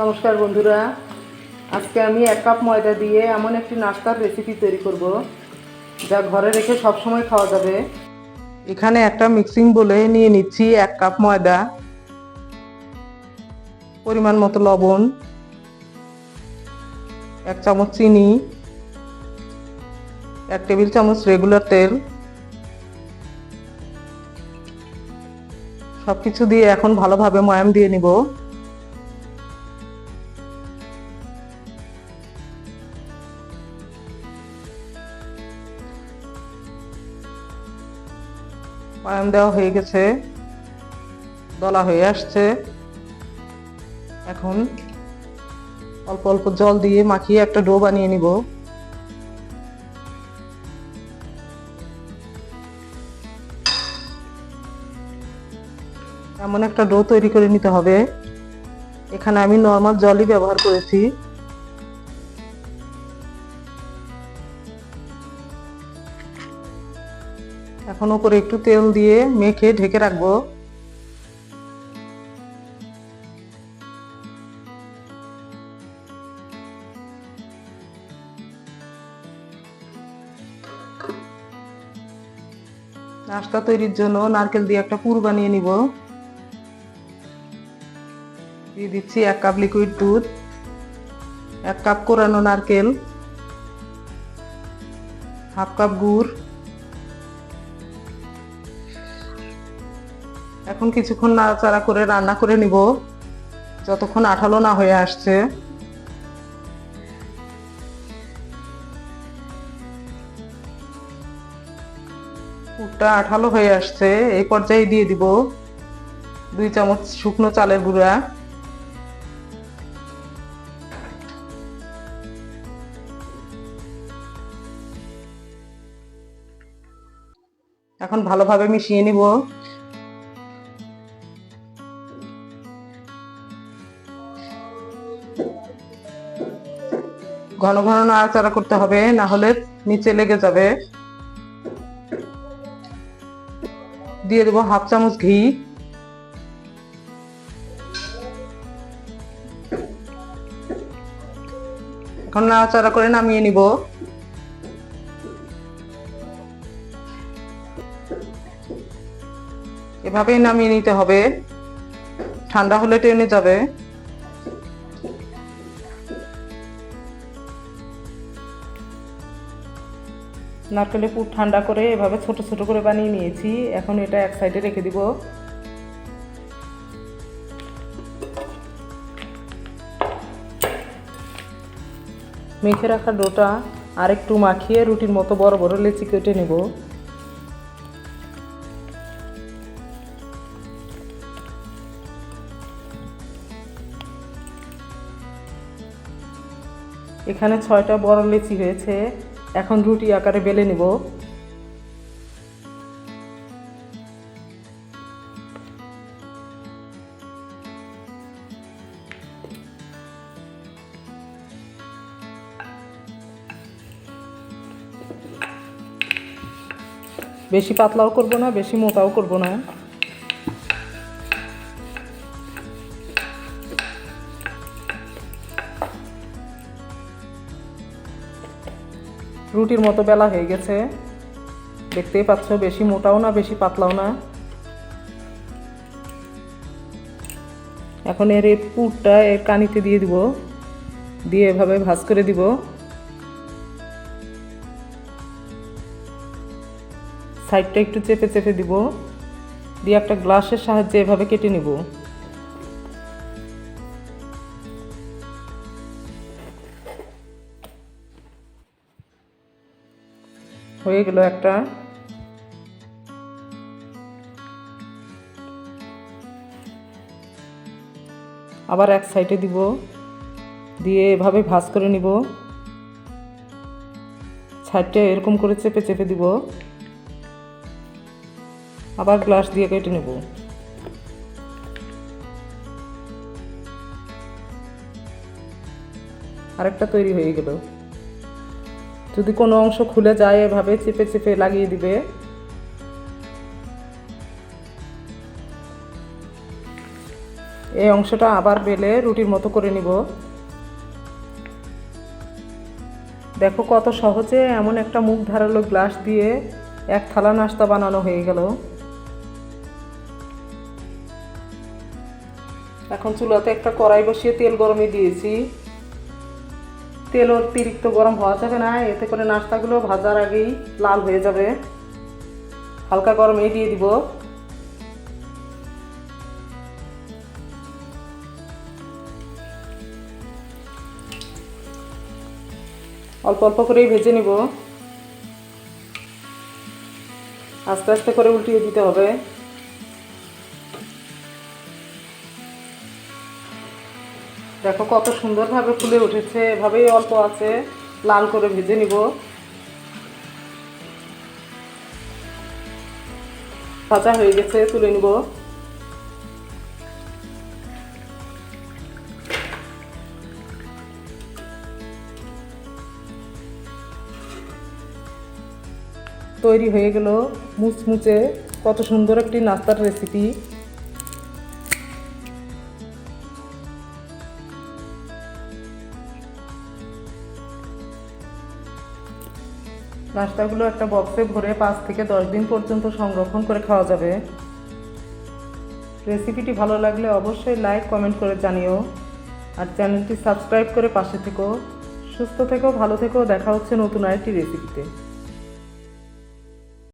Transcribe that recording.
নমস্কার বন্ধুরা। আজকে আমি এক কাপ ময়দা দিয়ে এমন একটি নাস্তার রেসিপি তৈরি করব, যা ঘরে রেখে সব সময় খাওয়া যাবে। এখানে একটা মিক্সিং বলে নিয়ে নিচ্ছি এক কাপ ময়দা, পরিমাণ মতো লবণ, এক চামচ চিনি, এক টেবিল চামচ রেগুলার তেল। সবকিছু দিয়ে এখন ভালোভাবে ময়াম দিয়ে নিব। ময়াম দেওয়া হয়ে গেছে। দলা হয়ে আসছে। এখন অল্প অল্প জল দিয়ে মাখিয়ে একটা ডো বানিয়ে নিব। এমন একটা ডো তৈরি করে নিতে হবে। এখানে আমি নর্মাল জলই ব্যবহার করেছি। এখন উপরে একটু তেল দিয়ে মেখে ঢেকে রাখব। নাস্তা তৈরির জন্য নারকেল দিয়ে একটা পুর বানিয়ে নিব। দিয়ে দিচ্ছি এক কাপ লিকুইড দুধ, এক কাপ কোরানো নারকেল, হাফ কাপ গুড় এখন কিছুক্ষণ নাড়াচাড়া করে রান্না করে নিব। যতক্ষণ আঠালো না হয়ে আসছে। পুরটা আঠালো হয়ে আসছে, এই পর্যায়ে দিয়ে দিব দুই চামচ শুকনো চালের গুঁড়া। এখন ভালোভাবে মিশিয়ে নিব। ঘন ঘন নাড়াচাড়া করতে হবে, না হলে নিচে লেগে যাবে। দিয়ে দেবো হাফ চামচ ঘি। এখন নাড়াচাড়া করে নামিয়ে নিব। এভাবেই নামিয়ে নিতে হবে। ঠান্ডা হলে টেনে যাবে। নারকেলের পুর ঠান্ডা করে এভাবে ছোট ছোট করে বানিয়ে নিয়েছি। এখন এটা এক সাইডে রেখে দিব। মেখে রাখা ডোটা আরেকটু মাখিয়ে রুটির মতো বড় বড় লেচি কেটে নেব। এখানে ছয়টা বড় লেচি হয়েছে। এখন রুটি আকারে বেলে নিব। বেশি পাতলাও করব না বেশি মোটাও করব না। রুটির মতো বেলা হয়ে গেছে। দেখতেই পাচ্ছ, বেশি মোটাও না, বেশি পাতলাও না। এখন এর এই পুরটা এর কানিতে দিয়ে দিব। দিয়ে এভাবে ভাজ করে দিব। সাইডটা একটু চেপে চেপে দিব। দিয়ে একটা গ্লাসের সাহায্যে এভাবে কেটে নিব। হয়ে গেল একটা আবার এক সাইডে দিব, দিয়ে এভাবে ভাজ করে নিব। সাইডটা এরকম করে চেপে চেপে দিব। আবার গ্লাস দিয়ে কেটে নেব। আরেকটা তৈরি হয়ে গেল। যদি কোনো অংশ খুলে যায় এভাবে চেপে চেপে লাগিয়ে দিবে। এই অংশটা আবার বেলে রুটির মতো করে নিব। দেখো কত সহজে এমন একটা মুখ ধারালো গ্লাস দিয়ে এক থালা নাস্তা বানানো হয়ে গেল। এখন চুলাতে একটা কড়াই বসিয়ে তেল গরমে দিয়েছি। তেল অতিরিক্ত গরম হওয়া যাবে না, এতে করে নাস্তাগুলো ভাজার আগেই লাল হয়ে যাবে। হালকা গরমেই দিয়ে দিব। অল্প অল্প করেই ভেজে নিব। আস্তে আস্তে করে উল্টিয়ে দিতে হবে। দেখো কত সুন্দরভাবে ফুলে উঠেছে, এভাবেই অল্প আছে। লাল করে ভেজে নিব। ভাজা হয়ে গেছে, তুলে নিব। তৈরি হয়ে গেল মুচমুচে। কত সুন্দর একটি নাস্তার রেসিপি নাস্তাগুলো একটা বক্সে ভরে পাঁচ থেকে দশ দিন পর্যন্ত সংরক্ষণ করে খাওয়া যাবে। রেসিপিটি ভালো লাগলে অবশ্যই লাইক, কমেন্ট করে জানিও। আর চ্যানেলটি সাবস্ক্রাইব করে পাশে থেকো। সুস্থ থেকো, ভালো থেকো। দেখা হচ্ছে নতুন আরেকটি রেসিপিতে।